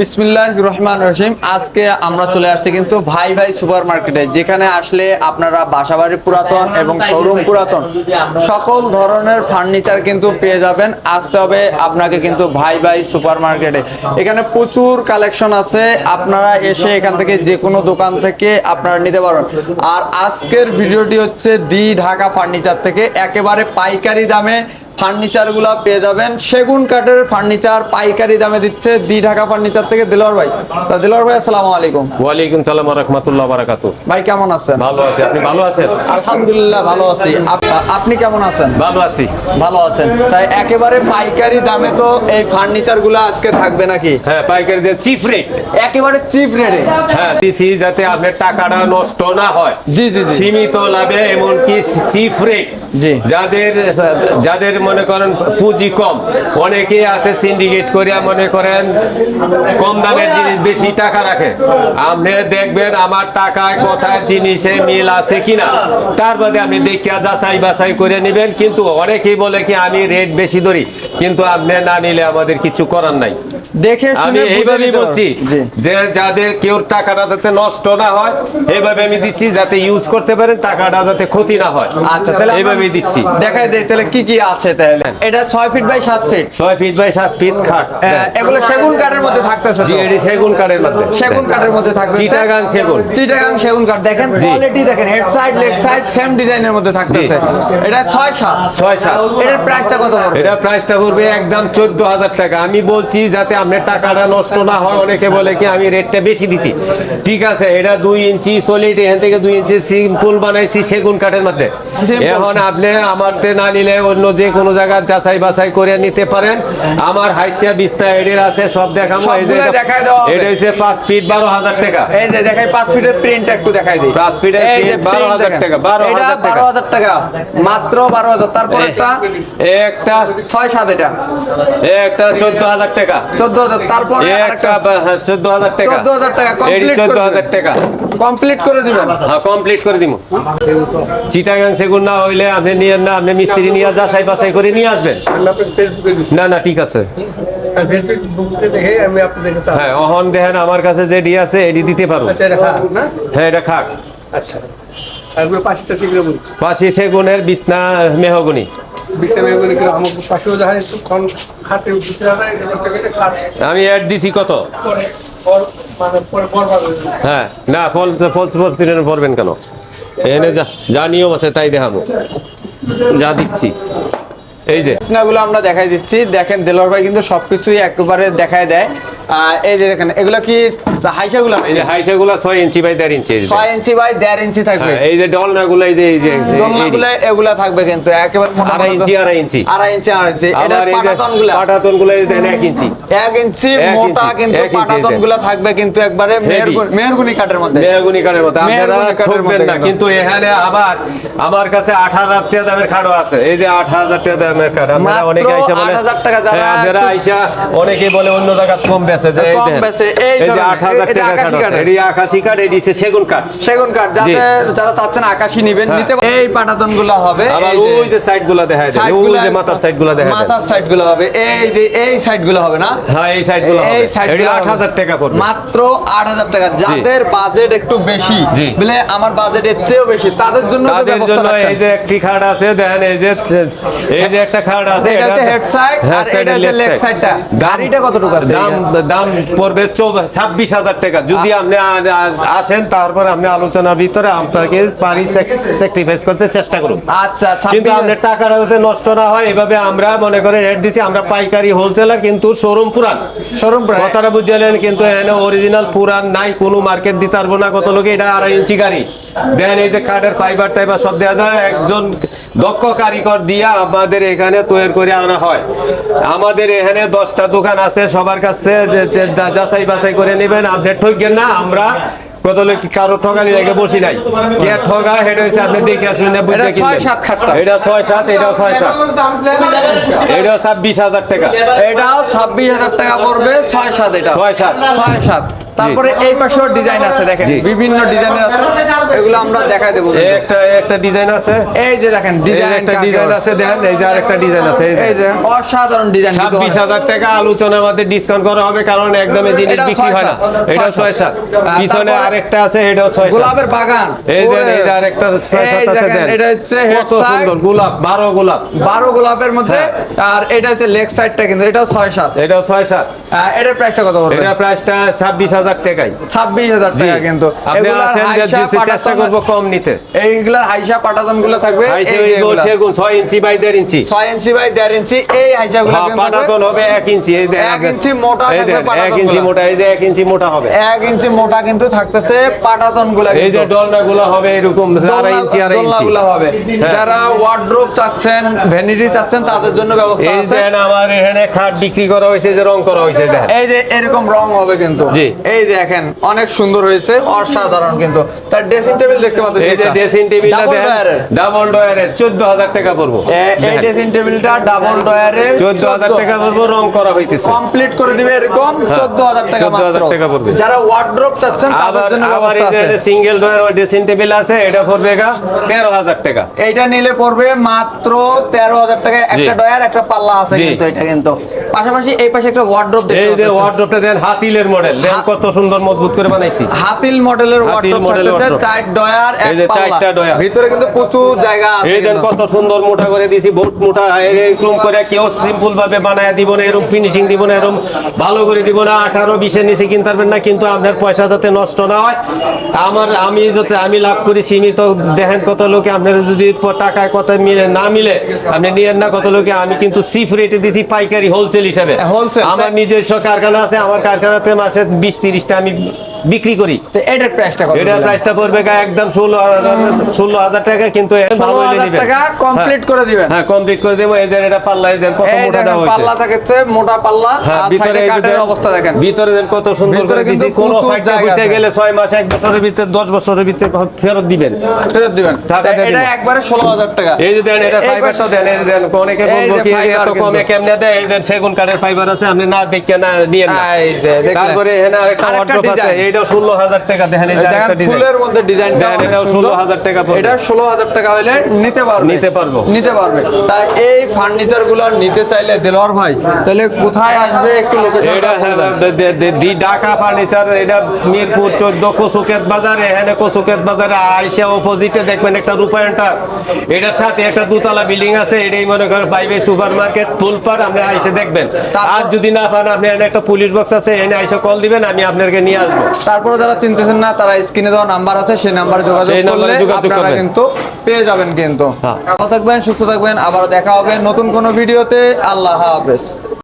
বিসমিল্লাহ রহমান রহিম। আজকে আমরা চলে আসছি কিন্তু ভাই ভাই সুপার মার্কেটে যেখানে আসলে আপনারা বাসাবাড়ি পুরাতন এবং শোরুম পুরাতন, সকল ধরনের ফার্নিচার কিন্তু পেয়ে যাবেন। আসতে হবে আপনাকে কিন্তু ভাই ভাই সুপার মার্কেটে এখানে প্রচুর কালেকশন আছে, আপনারা এসে এখান থেকে যে কোনো দোকান থেকে আপনারা নিতে পারবেন। আর আজকের ভিডিওটি হচ্ছে দি ঢাকা ফার্নিচার থেকে, একেবারে পাইকারি দামে ফার্নিচারগুলা পেয়ে যাবেন। সেগুন কাঠের ফার্নিচার পাইকারি দামে দিচ্ছে দি ঢাকা ফার্নিচার থেকে দিলর ভাই। তা দিলর ভাই আসসালামু আলাইকুম। ওয়ালাইকুম সালাম রহমতুল্লাহ বারাকাতু ভাই কেমন আছেন? ভালো আছি। আপনি ভালো আছেন? আলহামদুলিল্লাহ ভালো আছি। আপনি কেমন আছেন? ভালো আছি। ভালো আছেন। তাই একেবারে পাইকারি দামে তো এই ফার্নিচারগুলা আজকে থাকবে নাকি? হ্যাঁ পাইকারি দিয়ে চিপ রেট। একেবারে চিপ রেটে। হ্যাঁ দিছি যাতে আপনার টাকাটা নষ্ট না হয়। জি, জি, জি। সীমিত লাভে এমনকি চিপ রেট। জি। যাদের যাদের মনে করেন পুঁজি কম। অনেকেই আছে সিন্ডিকেট করিয়া মনে করেন কম দামের জিনিস বেশি টাকা রাখে। আপনি দেখবেন আমার টাকায় কোথায় জিনিসে মিল আছে কিনা। তার বাদে আপনি দেখিয়া যাচাই বাছাই করে নেবেন। কিন্তু অনেকেই বলে কি আমি রেট বেশি ধরি। কিন্তু আপনি না নিলে আমাদের কিছু করার নাই। দেখে আমি এইভাবেই বলছি যে যাদের কেউ টাকাটা যাতে নষ্ট না হয় এইভাবে আমি দিচ্ছি যাতে ইউজ করতে পারেন টাকাটা যাতে ক্ষতি না হয়। আচ্ছা তাহলে এইভাবেই দিচ্ছি। দেখাই দেই তাহলে কি কি আছে? তাহলে এটা ছয় ফিট বাই সাত ফিট ছয় ফিট বাই সাত ফিট খাট। এগুলো সেগুন কাঠের মধ্যে থাকতেছে জি এটি সেগুন কাঠের মধ্যে। সেগুন কাঠের মধ্যে থাকবে চিটাগাং সেগুন। চিটাগাং সেগুন কাঠ। দেখেন কোয়ালিটি দেখেন head side leg side same ডিজাইনের মধ্যে থাকতেছে। এটা ছয় সাত। ছয় সাত। এটার প্রাইসটা কত পড়বে? এটা প্রাইসটা পড়বে একদম চোদ্দ হাজার টাকা। আমি বলছি যাতে আপনার টাকাটা নষ্ট না হয় অনেকে বলে কি আমি রেটটা বেশি দিছি। ঠিক আছে এটা দুই ইঞ্চি সলিড এখান থেকে দুই ইঞ্চি সিম্পল বানাইছি সেগুন কাঠের মধ্যে। এখন আপনি আমারতে না নিলে অন্য যে কোনো জায়গায় যাচাই বাছাই করে নিতে পারেন। আমার হাইসিয়া বিস্তা এডের আছে সব দেখাবো। এই এটা- হচ্ছে পাঁচ ফিট বারো হাজার টাকা। এই যে দেখাই পাঁচ ফিটের প্রিন্ট একটু দেখাই দিই। পাঁচ ফিটের যে print 12,000 টাকা, 12,000 এটা টাকা। বারো হাজার টাকা মাত্র বারো হাজার। তারপর একটা একটা ছয় সাত এটা। একটা চোদ্দ হাজার টাকা। চোদ্দ হাজার তারপর একটা চোদ্দ হাজার টাকা। 14,000 টাকা, এটি complete চোদ্দ হাজার টাকা। কমপ্লিট করে দিবেন। হ্যাঁ কমপ্লিট করে দিব চিটাগাং সেগুন না হইলে আপনি নিয়ে না আপনি মিস্ত্রি নিয়ে যাচাই বাছাই করে নিয়ে আসবেন। আমি আপনার ফেসবুকে না না ঠিক আছে। আমি হ্যাঁ অহন দেখেন আমার কাছে যে ডি আছে এডি দিতে পারব। আচ্ছা হ্যাঁ হ্যাঁ এটা খাট আচ্ছা। পাশে সেগুনের বিছনা মেহগনি। আমি অ্যাড দিছি কত? মানে হয়ে। হ্যাঁ না, ফল ফলস ফলস পড়বেন কেন? এনে যা যা নিয়ম আছে তাই দেখাবো। যা দিচ্ছি। এই যে। গুলো আমরা দেখাই দিচ্ছি। দেখেন দেলোয়ার ভাই কিন্তু সবকিছুই একেবারে দেখায় দেয়। এই যে দেখেন এগুলো কি হাইসা এই যে হাইসাগুলা ছয় ইঞ্চি বাই দেড় ইঞ্চি এই ইঞ্চি বাই দেড় ইঞ্চি থাকবে। এই যে ডলনাগুলো এই যে এই যে এই- এগুলা থাকবে কিন্তু একেবারে মোটা ইঞ্চি ইঞ্চি। ইঞ্চি ইঞ্চি। এটা এই দেখেন ইঞ্চি। ইঞ্চি মোটা কিন্তু থাকবে কিন্তু মেহেরগুনি- কাঠের মধ্যে। মেহগুনি কাঠের মতো আপনারা ঠকবেন না। কিন্তু। কিন্তু এখানে আবার আমার কাছে আট হাজার টাকা দামের খাটও আছে। এই যে আট হাজার টাকা দামের খাট আপনারা অনেকে আইসা বলে 8,000 হ্যাঁ, আপনারা আইসা অনেকে বলে অন্য জায়গা কম বেচে যে কম বেচে, এই যে ধরনের, আট হাজার এটা টাকা খাট আকাশি আছে। কাঠের। এটি কাঠ হচ্ছে সেগুন কাঠ। সেগুন কাঠ। যাতে যারা চাচ্ছেন আকাশি নিবেন হ্যাঁ। নিতে এই পাটাতনগুলো হবে আবার ওই যে সাইডগুলা দেখা যায় ওই যে মাথার সাইডগুলা দেখা যায়। মাথার সাইডগুলো হবে এই যে এই সাইডগুলো হবে না? হ্যাঁ এই সাইডগুলো এই সাইড এটি আট হাজার টাকা পড়বে। মাত্র আট হাজার টাকা যাদের বাজেট একটু বেশি বলে আমার বাজেট এর চেয়েও বেশি তাদের জন্য তাদের জন্য এই যে একটি খাট আছে দেখেন এই যে এই যে একটা খাট আছে এটা হচ্ছে হেড সাইড হ্যাঁ, আর এটা হচ্ছে লেগ সাইডটা গাড়িটা কতটুকু আছে? দাম দাম পড়বে ছাব্বিশ হাজার টাকা। যদি আপনি আসেন তারপর আপনি আলোচনার ভিতরে আপনাকে পারি স্যাক্রিফাইস করতে চেষ্টা করুন। আচ্ছা কিন্তু 26 আপনার টাকাটা যাতে নষ্ট না হয় এভাবে আমরা মনে করে রেট দিছি আমরা পাইকারি হোলসেলার কিন্তু শোরুম পুরান। শোরুম প্রায় কথাটা বুঝলেন কিন্তু এখানে অরিজিনাল পুরান নাই কোনো মার্কেট দিতে পারব না। কত লোকে এটা আড়াই ইঞ্চি গাড়ি। দেখেন এই যে কাঠের ফাইবার টাইবার সব দেওয়া যায় একজন দক্ষ কারিগর দিয়া আমাদের এখানে তৈরি করে আনা হয়। আমাদের এখানে দশটা দোকান আছে সবার কাছ থেকে যাচাই বাছাই করে নেবেন। আপনি ঠকবেন না আমরা কারও বসি নাই। কে ঠগা হেড হয়েছে আপনি দেখে আসবেন না বুঝে এটা ছয় সাত এটা ছয় সাত। এটা ছাব্বিশ হাজার টাকা। এটাও ছাব্বিশ হাজার টাকা পড়বে ছয় সাত এটা। ছয় সাত। ছয় সাত। তারপরে এই পাশেও ডিজাইন আছে দেখেন। বিভিন্ন ডিজাইনের আছে। এগুলো আমরা দেখাই দেবো। একটা একটা ডিজাইন আছে। এই যে দেখেন ডিজাইন একটা ডিজাইন আছে দেখেন এই যে আরেকটা ডিজাইন আছে এই যে। অসাধারণ ডিজাইন ছাব্বিশ হাজার টাকা আলোচনার মধ্যে ডিসকাউন্ট করা হবে কারণ একদমে জিনিস বিক্রি হয় না। এটা ছয় ছয় সাত। সাত। হ্যাঁ, পিছনে আরেকটা আছে এটাও ছয় সাত। গোলাপের বাগান। এই যে এই যে আরেকটা ছয় এই সাত আছে দেখেন, এটা হচ্ছে কত সুন্দর গোলাপ বারো গোলাপ। বারো গোলাপের মধ্যে হ্যাঁ। আর এটা হচ্ছে লেগ সাইডটা কিন্তু এটাও ছয় সাত। এটাও ছয় সাত। আহ, এটার প্রাইসটা কত পড়বে? এটা প্রাইসটা ছাব্বিশ হাজার টাকাই। ছাব্বিশ হাজার টাকা কিন্তু। আপনি আসেন যে যে চেষ্টা করব কম নিতে। এইগুলার হাইসা পাটাতনগুলো থাকবে এই যে। সেগুন ছয় ইঞ্চি বাই দেড় ইঞ্চি। ছয় ইঞ্চি বাই দেড় ইঞ্চি এই হাইসা গুলো হ্যাঁ, পাটাতন হবে এক ইঞ্চি এই এক ইঞ্চি মোটা এই এক ইঞ্চি মোটা এই যে এক ইঞ্চি মোটা হবে। এক ইঞ্চি মোটা কিন্তু থাকতেছে পাটাতনগুলা এই যে ডলনা গুলো হবে এরকম আড়াই ইঞ্চি আড়াই ইঞ্চি। গুলো হবে। হ্যাঁ। যারা ওয়ার্ড্রোপ চাচ্ছেন ভ্যানিটি চাচ্ছেন তাদের জন্য ব্যবস্থা এই আছে। দেন আমার এখানে খাট বিক্রি করা হয়েছে যে রং করা হয়েছে এই যে এরকম রং হবে কিন্তু। জি। এই দেখেন অনেক সুন্দর হয়েছে অসাধারণ কিন্তু। তার ড্রেসিং টেবিল দেখতে পাচ্ছেন এই যে ড্রেসিং টেবিলটা এর। ডাবল চোদ্দ হাজার টাকা পড়ব। এই ড্রেসিং টেবিলটা ডাবল চোদ্দ হাজার টাকা পড়ব রং করা হইতেছে। কমপ্লিট করে দিবে এরকম চোদ্দ হাজার টাকা 14,000 টাকা পড়বে। যারা ওয়ার্ড্রোপ চাচ্ছেন তাদের জন্য আবার এই যে। সিঙ্গেল ডয়ার ড্রেসিং টেবিল আছে এটা পড়বে গা তেরো হাজার টাকা। এইটা নিলে পড়বে মাত্র তেরো হাজার টাকা। একটা ডয়ার একটা পাল্লা আছে কিন্তু এটা কিন্তু। পাশাপাশি এই পাশে একটা ওয়ার্ড্রোপ এই যে ওয়ার্ডরোবটা দেন হাতিলের মডেল দেন কত সুন্দর মজবুত করে বানাইছি। হাতিল মডেলের চার ডয়ার চারটা ডয়ার। ভিতরে কিন্তু প্রচুর জায়গা আছে এই দেন কত সুন্দর মোটা করে দিছি বহুত মোটা এরকম করে কেউ সিম্পল ভাবে বানায় দিব না এরকম ফিনিশিং দিব না এরকম ভালো করে দিব না। 18 20 এর নিচে কিনতে পারবেন না কিন্তু আপনার পয়সা যাতে নষ্ট না হয়। আমার আমি যাতে আমি লাভ করি সীমিত দেখেন কত লোকে আপনারা যদি টাকায় কত মিলে না মিলে আপনি নিয়ে না কত লোকে আমি কিন্তু সিফ রেটে দিছি পাইকারি হোলসেল হিসাবে। হ্যাঁ, আমার নিজস্ব কারখানা আছে আমার কারখানাতে মাসে 20 Siris está me বিক্রি করি। তো এটার প্রাইসটা কত এটার প্রাইসটা পড়বে একদম ষোলো হাজার ষোলো হাজার টাকা কিন্তু ভালো হইলে 16,000 টাকা complete করে দিবেন। হ্যাঁ কমপ্লিট করে দেবো। এদের এটা পাল্লা এদের কত মোটা দেখেন, দেওয়া পাল্লা থাকছে মোটা পাল্লা হ্যাঁ আর ভিতরে এই যে অবস্থা দেখেন। ভিতরে দেন কত সুন্দর করে দিছি। কোন করতে আছে। গেলে ছয় মাস এক বছরের ভিতরে দশ বছরের ভিতরে ফেরত দিবেন। ফেরত দিবেন। টাকা দিয়ে এটা একবারে ষোলো হাজার টাকা। এই যে দেন এটা ফাইবারটা দেন এই দেন অনেকে বলব কি এত কমে। কেমনে দেয়? এই দেন সেগুন কাঠের ফাইবার আছে আপনি না দেখে না নিয়ে না। এই যে, তারপরে এখানে আরেকটা আরেকটা ওয়ার্ড্রপ আছে এইটাও ষোলো হাজার টাকা দেখেন ফুলের মধ্যে ডিজাইন দেখেন, এটাও 16,000 টাকা এটা ষোলো হাজার টাকা হলে নিতে পারবে। নিতে পারব। নিতে পারবে। তাই এই ফার্নিচারগুলো নিতে চাইলে দেলোয়ার ভাই তাহলে কোথায় আসবে একটু এটা হ্যাঁ, দে- ঢাকা ফার্নিচার এটা মিরপুর চোদ্দ কচুকেত বাজারে এখানে কচুকেত বাজারে আইসা অপোজিটে দেখবেন একটা রূপায়ণটা। এটার সাথে একটা দুতলা বিল্ডিং আছে এটাই মনে করেন পাইবে সুপার মার্কেট ফুলপার আপনি আইসে দেখবেন। আর যদি না পান আপনি একটা পুলিশ বক্স আছে এনে আইসা কল দিবেন আমি আপনাকে নিয়ে আসব। তারপরে যারা চিনতেছেন না তারা স্ক্রিনে দেওয়া নাম্বার আছে সেই নাম্বারে যোগাযোগ করলে আপনারা কিন্তু পেয়ে যাবেন কিন্তু। হ্যাঁ। ভালো থাকবেন সুস্থ থাকবেন আবার দেখা হবে নতুন কোনো ভিডিওতে। আল্লাহ হাফেজ।